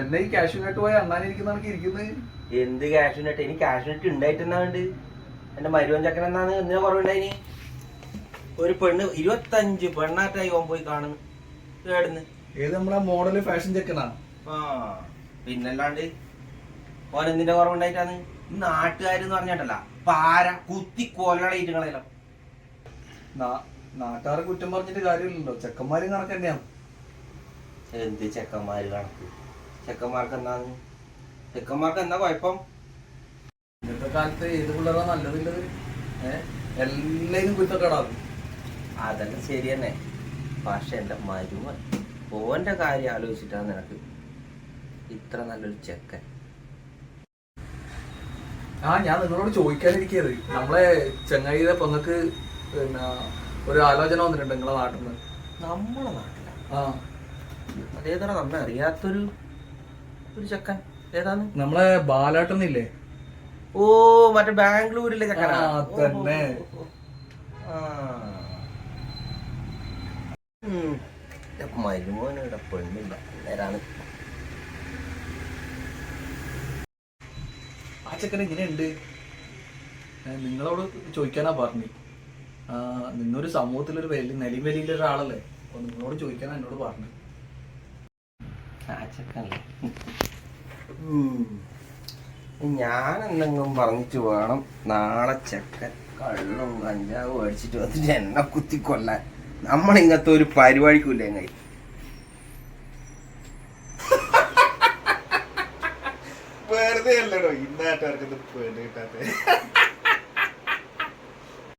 എന്നെ ഈ ക്യാഷ് കേട്ട് പോയ? അണ്ണാനിരിക്കുന്ന കണക്ക് ഇരിക്കുന്നത് എന്ത് ക്യാഷിനെട്ട് എനിക്ക് ക്യാഷിനെട്ട് ഉണ്ടായിട്ട് എന്നാ വേണ്ട എന്റെ മരുവൻ ചക്കൻ എന്നാണ് എന്തിനാ കുറവുണ്ടായിന് ഒരു പെണ്ണ് ഇരുപത്തഞ്ച് പെണ്ണാറ്റായി ഓൻ പോയി കാണുന്നു കേടുന്ന് ഏത് നമ്മളെ മോഡൽ ഫാഷൻ ചെക്കനാ? ആ പിന്നല്ലാണ്ട് ഓൻ എന്തിന്റെ കുറവുണ്ടായിട്ടാണ് നാട്ടുകാരെന്ന് പറഞ്ഞിട്ടല്ല. പാര കുത്തി കൊല്ലണ കളയല്ലോ നാട്ടുകാരെ കുറ്റം പറഞ്ഞിട്ട് കാര്യമില്ലല്ലോ. ചെക്കന്മാരും കണക്ക് തന്നെയാണ് എന്ത് ചെക്കന്മാര് കണക്ക്? ചെക്കന്മാർക്ക് ചെക്കന്മാർക്ക് എന്താ കുഴപ്പം? ഇന്നത്തെ കാലത്ത് ഏത് പിള്ളേരാ നല്ലതില്ലത്? ഏഹ് എല്ലാരും കുറ്റക്കെടാത് അതെല്ലാം ശരി തന്നെ. പക്ഷെ എന്റെ മരുമൻ ഓന്റെ കാര്യം ആലോചിച്ചിട്ടാണ് നിനക്ക് ഇത്ര നല്ലൊരു ചെക്കൻ. ആ ഞാൻ നിങ്ങളോട് ചോദിക്കാനിരിക്കത് നമ്മളെ ചങ്ങായിയുടെ പൊങ്ങക്ക് പിന്നെ ഒരു ആലോചന വന്നിട്ടുണ്ട് നിങ്ങളെ നാട്ടിൽ നിന്ന് നമ്മളെ നാട്ടിലാ? ആ. അതേതറ നമ്മെ അറിയാത്തൊരു ഒരു ചെക്കൻ. ഏതാണ്? നമ്മളെ ബാലാട്ടനില്ലേ? ഓ മറ്റേ ബാംഗ്ലൂരിലെ ചെക്കനാ? ആ, തന്നെ. മരുമോന് ഇവിടെ പെണ്ണില്ല. നേരാണ് ആ ചെക്കൻ എങ്ങനെയുണ്ട് നിങ്ങളോട് ചോദിക്കാനാ പറഞ്ഞു. നിന്നൊരു സമൂഹത്തിലൊരു വലിയ നിലയും വലിയ ഒരാളല്ലേ അപ്പൊ നിങ്ങളോട് ചോദിക്കാനാ എന്നോട് പറഞ്ഞു. എന്തെങ്കിലും പറഞ്ഞിട്ട് വേണം. നാളെ ചെക്കൻ കള്ളും കഞ്ചാവും അടിച്ചിട്ട് വന്നിട്ട് എന്നെ കുത്തിക്കൊല്ലാൻ. നമ്മളിങ്ങനത്തെ ഒരു പരിപാടിക്കില്ല എങ്ങനെ വെറുതെ അല്ലടോ ഇന്നായിട്ട് ഇത് പെണ്ണ് കിട്ടാത്ത.